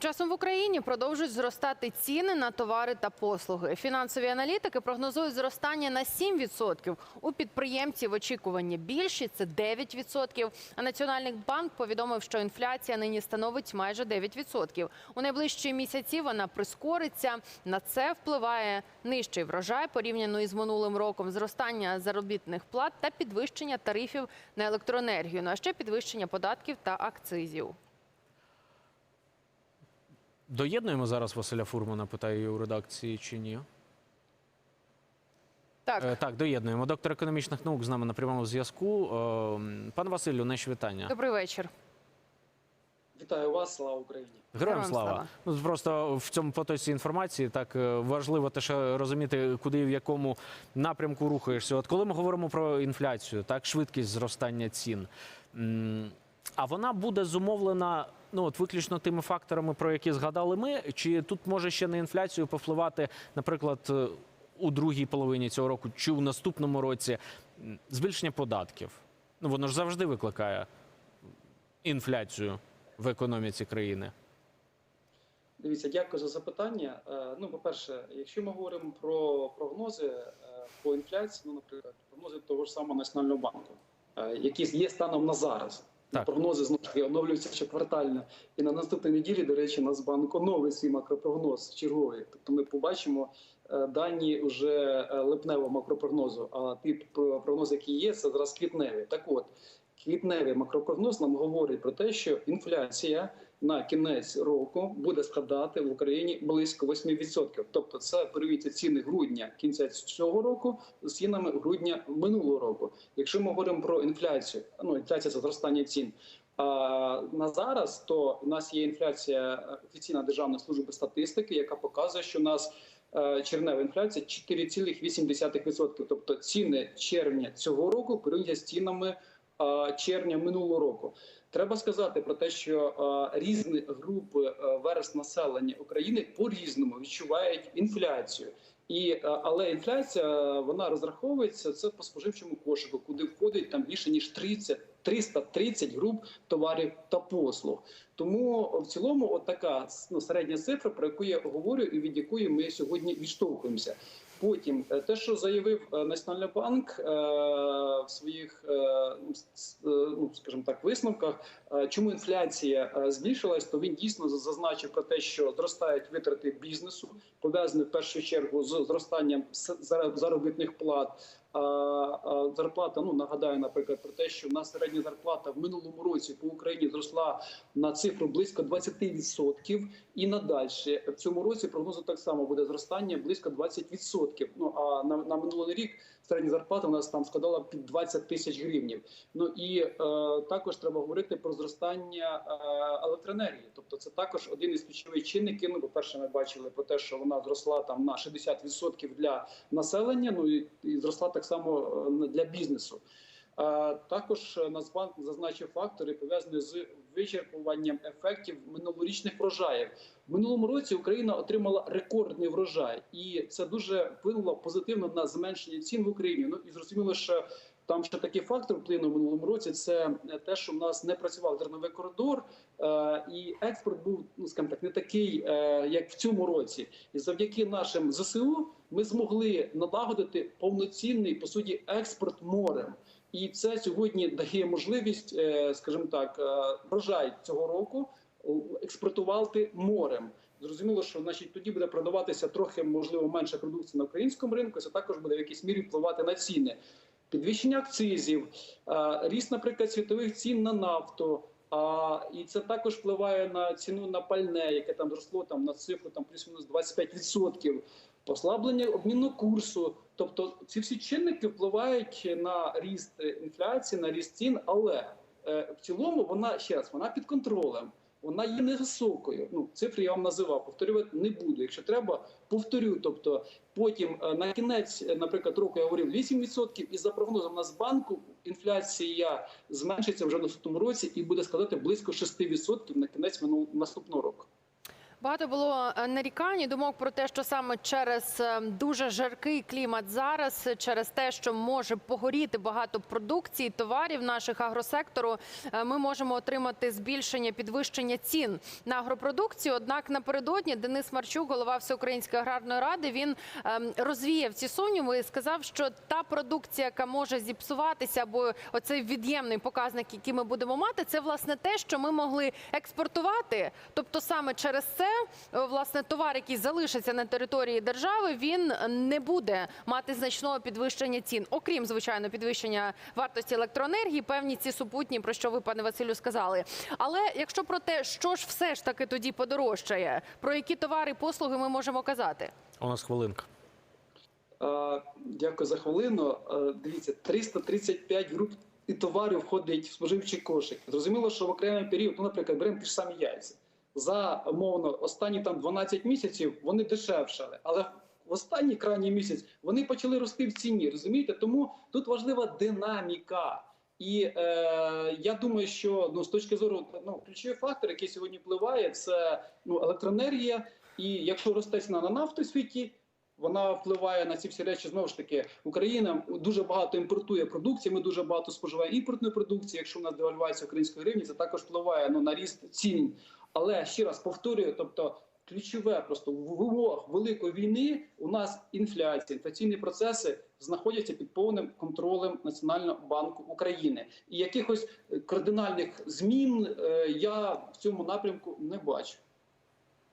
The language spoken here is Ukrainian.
Часом в Україні продовжують зростати ціни на товари та послуги. Фінансові аналітики прогнозують зростання на 7%. У підприємців очікування більші це 9%. А Національний банк повідомив, що інфляція нині становить майже 9%. У найближчі місяці вона прискориться. На це впливає нижчий врожай порівняно із минулим роком, зростання заробітних плат та підвищення тарифів на електроенергію. Ну а ще підвищення податків та акцизів. Доєднуємо зараз Василя Фурмана, питаю у редакції чи ні? Так, Е, так, доєднуємо. Доктор економічних наук з нами на прямому зв'язку. Е, Пан Василю, наші вітання. добрий вечір. Вітаю вас, слава Україні. Героям Героям слава. слава. Ну просто в цьому потоці інформації так е, важливо теж розуміти, куди і в якому напрямку рухаєшся. От коли ми говоримо про інфляцію, так швидкість зростання цін. А вона буде зумовлена ну от виключно тими факторами, про які згадали ми. Чи тут може ще на інфляцію повпливати, наприклад, е, у другій половині цього року, чи у наступному році збільшення податків? Ну воно ж завжди викликає інфляцію в економіці країни. Дивіться, дякую за запитання. Е, Ну, по-перше, якщо ми говоримо про прогнози е, по інфляції, ну, наприклад, прогнози того ж самого Національного банку, які є станом на зараз. Так. Прогнози знову ж таки оновлюються щоквартально. І на наступній неділі, до речі, Нацбанк оновить свій макропрогноз черговий. Тобто ми побачимо е, дані вже е, липневого макропрогнозу. А ті про- прогнози, які є, це зараз квітневі. Так от, квітневий макропрогноз нам говорить про те, що інфляція на кінець року буде складати в Україні близько 8%. Тобто, це порівнюється ціни грудня кінця цього року з цінами грудня минулого року. Якщо ми говоримо про інфляцію, ну інфляція це зростання цін. А на зараз то у нас є інфляція офіційна державної служби статистики, яка показує, що у нас е, червнева інфляція 4,8%. Тобто ціни червня цього року порівняно з цінами червня минулого року. Треба сказати про те, що е, різні групи е, верст населення України по різному відчувають інфляцію. І е, але інфляція вона розраховується це по споживчому кошику, куди входить там більше ніж 30 330 груп товарів та послуг. Тому в цілому, от така ну, середня цифра, про яку я говорю, і від якої ми сьогодні відштовхуємося. Потім е, те, що заявив е, Національний банк е, в своїх ну, ну, скажімо так, висновках, чому інфляція збільшилась, то він дійсно зазначив про те, що зростають витрати бізнесу, пов'язані в першу чергу з зростанням заробітних плат. Зарплата, ну нагадаю, наприклад, про те, що в нас середня зарплата в минулому році по Україні зросла на цифру близько 20%, і надальше в цьому році прогнозу так само буде зростання близько 20%. Ну а на, на минулий рік середня зарплата у нас там складала під 20 тисяч гривнів. Ну і е, також треба говорити про зростання е, електроенергії. Тобто, це також один із ключових чинників. Ну, по перше, ми бачили про те, що вона зросла там на 60% для населення. Ну і, і зросла так само е, для бізнесу. Е, Також Нацбанк зазначив фактори пов'язані з вичерпуванням ефектів минулорічних врожаїв. В минулому році Україна отримала рекордний врожай, і це дуже вплинуло позитивно на зменшення цін в Україні. Ну і зрозуміло, що там ще такий фактор вплинув минулому році. Це те, що в нас не працював зерновий коридор, е, і експорт був ну скажімо так, не такий, е, як в цьому році. І завдяки нашим ЗСУ ми змогли налагодити повноцінний по суті експорт морем. І це сьогодні дає можливість, е, скажімо так, е, врожай цього року е, експортувати морем. Зрозуміло, що значить тоді буде продаватися трохи можливо менше продукції на українському ринку. Це також буде в якійсь мірі впливати на ціни. Підвищення акцизів, ріст, наприклад, світових цін на нафту. А і це також впливає на ціну на пальне, яке там зросло там на цифру там плюс-мінус 25%. Послаблення обмінного курсу. Тобто ці всі чинники впливають на ріст е, інфляції, на ріст цін, але е, в цілому вона ще раз вона під контролем. Вона є невисокою. Ну цифри я вам називав, повторювати не буду. Якщо треба, повторю. Тобто потім е, на кінець, е, наприклад, року я говорив 8%, і за прогнозом Нацбанку інфляція зменшиться вже в наступному році і буде складати близько 6% на кінець наступного року. Багато було е, нарікань і думок про те, що саме через е, дуже жаркий клімат зараз, через те, що може погоріти багато продукції, товарів наших агросектору, е, ми можемо отримати збільшення підвищення цін на агропродукцію. Однак напередодні Денис Марчук, голова Всеукраїнської аграрної ради, він ем, розвіяв ці сумніви і сказав, що та продукція, яка може зіпсуватися, або оцей від'ємний показник, який ми будемо мати, це власне те, що ми могли експортувати. Тобто саме через це власне товар, який залишиться на території держави, він не буде мати значного підвищення цін, окрім звичайно підвищення вартості електроенергії, певні ці супутні, про що ви, пане Василю, сказали. Але якщо про те, що ж все ж таки тоді подорожчає, про які товари і послуги ми можемо казати? У нас хвилинка. Е, Дякую за хвилину. Е, Дивіться, 335 груп і товарів входить в споживчий кошик. Зрозуміло, що в окремий період, ну, наприклад, беремо ті ж самі яйця. За умовно останні там 12 місяців вони дешевшали, але в останній крайній місяць вони почали рости в ціні. Розумієте? Тому тут важлива динаміка. І е, я думаю, що ну з точки зору ну ключовий фактор, який сьогодні впливає, це ну електроенергія. І якщо росте ціна на нафту в світі, вона впливає на ці всі речі. Знову ж таки, Україна дуже багато імпортує продукції. Ми дуже багато споживаємо імпортної продукції. Якщо у нас девальвація української гривні, це також впливає ну, на ріст цін. Але ще раз повторюю, тобто. Ключове просто в умовах великої війни у нас інфляція, інфляційні процеси знаходяться під повним контролем Національного банку України, і якихось кардинальних змін е, я в цьому напрямку не бачу.